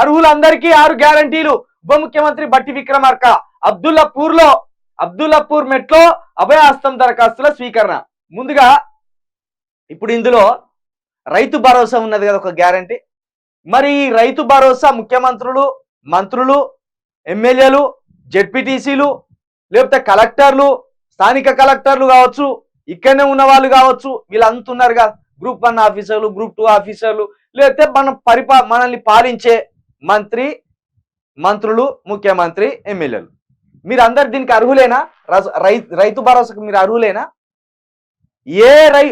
అర్హులందరికీ ఆరు గ్యారంటీలు. ఉప ముఖ్యమంత్రి బట్టి విక్రమార్క. అబ్దుల్లాపూర్లో అబ్దుల్లాపూర్ మెట్లో అభయహస్తం దరఖాస్తుల స్వీకరణ. ముందుగా ఇప్పుడు ఇందులో రైతు భరోసా ఉన్నది కదా ఒక గ్యారంటీ. మరి ఈ రైతు భరోసా ముఖ్యమంత్రులు మంత్రులు ఎమ్మెల్యేలు జెడ్పీటీసీలు లేకపోతే కలెక్టర్లు స్థానిక కలెక్టర్లు కావచ్చు ఇక్కడనే ఉన్న వాళ్ళు కావచ్చు వీళ్ళంతా ఉన్నారు కదా గ్రూప్ వన్ ఆఫీసర్లు గ్రూప్ టూ ఆఫీసర్లు లేకపోతే మనం పరిపా మనల్ని పాలించే మంత్రి మంత్రులు ముఖ్యమంత్రి ఎమ్మెల్యేలు. మీరు అందరు దీనికి అర్హులేనా? రైతు భరోసాకు మీరు అర్హులేనా? ఏ రై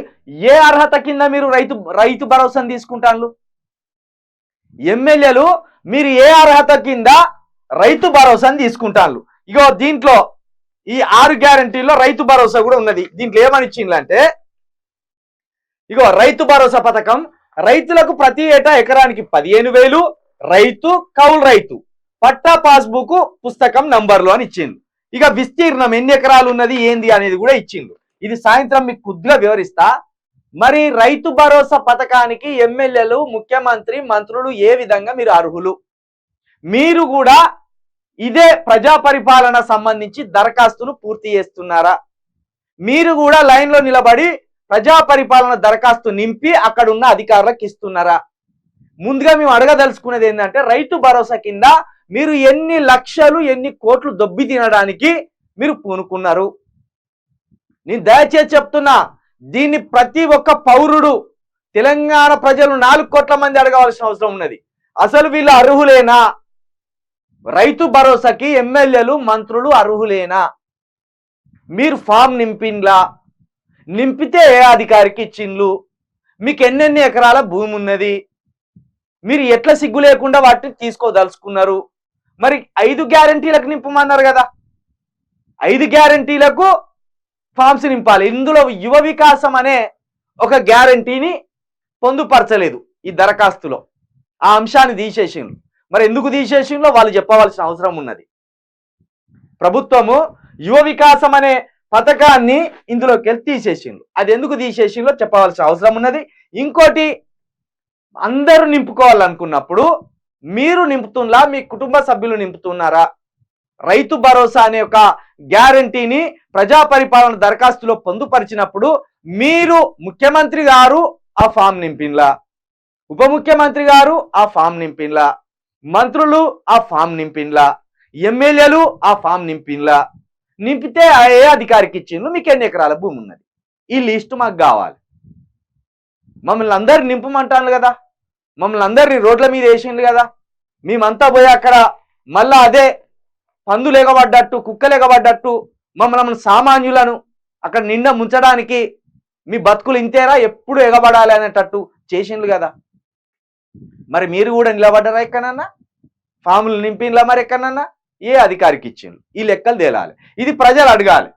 ఏ అర్హత కింద మీరు రైతు రైతు భరోసాను తీసుకుంటాను ఎమ్మెల్యేలు మీరు ఏ అర్హత కింద రైతు భరోసాను తీసుకుంటాను ఇగో దీంట్లో ఈ ఆరు గ్యారంటీల్లో రైతు భరోసా కూడా ఉన్నది. దీంట్లో ఏమని ఇచ్చిందంటే ఇగో రైతు భరోసా పథకం రైతులకు ప్రతి ఏటా ఎకరానికి పదిహేను వేలు రైతు కౌలు రైతు. పట్టా పాస్బుక్ పుస్తకం నంబర్లు అని ఇచ్చిండు. ఇక విస్తీర్ణం ఎన్ని ఎకరాలు ఉన్నది ఏంది అనేది కూడా ఇచ్చిండు. ఇది సాయంత్రం మీకు కొద్దిగా వివరిస్తా. మరి రైతు భరోసా పథకానికి ఎమ్మెల్యేలు ముఖ్యమంత్రి మంత్రులు ఏ విధంగా మీరు అర్హులు? మీరు కూడా ఇదే ప్రజా పరిపాలన సంబంధించి దరఖాస్తును పూర్తి చేస్తున్నారా? మీరు కూడా లైన్లో నిలబడి ప్రజా పరిపాలన దరఖాస్తు నింపి అక్కడున్న అధికారులకు ఇస్తున్నారా? ముందుగా మేము అడగదలుచుకునేది ఏంటంటే రైతు భరోసా కింద మీరు ఎన్ని లక్షలు ఎన్ని కోట్లు దొబ్బి తినడానికి మీరు పూనుకున్నారు. నేను దయచేసి చెప్తున్నా దీన్ని ప్రతి ఒక్క పౌరుడు తెలంగాణ ప్రజలు నాలుగు కోట్ల మంది అడగవలసిన అవసరం ఉన్నది. అసలు వీళ్ళు అర్హులేనా? రైతు భరోసాకి ఎమ్మెల్యేలు మంత్రులు అర్హులేనా? మీరు ఫామ్ నింపిండ్లా? నింపితే ఏ అధికారికి ఇచ్చిండ్లు? మీకు ఎన్నెన్ని ఎకరాల భూమి ఉన్నది? మీరు ఎట్లా సిగ్గు లేకుండా వాటిని తీసుకోదలుచుకున్నారు? మరి ఐదు గ్యారంటీలకు నింపమన్నారు కదా. ఐదు గ్యారంటీలకు ఫామ్స్ నింపాలి. ఇందులో యువ వికాసం అనే ఒక గ్యారంటీని పొందుపరచలేదు ఈ దరఖాస్తులో. ఆ అంశాన్ని తీసేసిండ్రు. మరి ఎందుకు తీసేసిండ్రో వాళ్ళు చెప్పవలసిన అవసరం ఉన్నది. ప్రభుత్వము యువ వికాసం అనే పథకాన్ని ఇందులోకి వెళ్ళి తీసేసిండ్రు. అది ఎందుకు తీసేసిండ్రో చెప్పవలసిన అవసరం ఉన్నది. ఇంకోటి అందరూ నింపుకోవాలనుకున్నప్పుడు మీరు నింపుతున్నా మీ కుటుంబ సభ్యులు నింపుతున్నారా? రైతు భరోసా అనే ఒక గ్యారంటీని ప్రజా పరిపాలన దరఖాస్తులో పొందుపరిచినప్పుడు మీరు ముఖ్యమంత్రి గారు ఆ ఫామ్ నింపిన్లా? ఉప ముఖ్యమంత్రి గారు ఆ ఫామ్ నింపిన్లా? మంత్రులు ఆ ఫామ్ నింపిన్లా? ఎమ్మెల్యేలు ఆ ఫామ్ నింపిన్లా? నింపితే ఆ ఏ అధికారికి ఇచ్చిండ్రు? మీకు ఎన్ని ఎకరాల భూమి ఉన్నది? ఈ లిస్ట్ మాకు కావాలి. మమ్మల్ని అందరు నింపమంటాను కదా? మమ్మల్ని అందరినీ రోడ్ల మీద వేసిండ్రు కదా. మేమంతా పోయి అక్కడ మళ్ళా అదే పందులు ఎగబడ్డట్టు కుక్కలు ఎగబడ్డట్టు మమ్మల్ని సామాన్యులను అక్కడ నిండా ముంచడానికి మీ బతుకులు ఇంతేరా ఎప్పుడు ఎగబడాలి అనేటట్టు చేసిండ్రు కదా. మరి మీరు కూడా నిలబడ్డరా ఎక్కడన్నా? ఫాములు నింపిన్లా మరి ఎక్కడన్నా? ఏ అధికారికి ఇచ్చిండ్రు? ఈ లెక్కలు తేలాలి. ఇది ప్రజలు అడగాలి.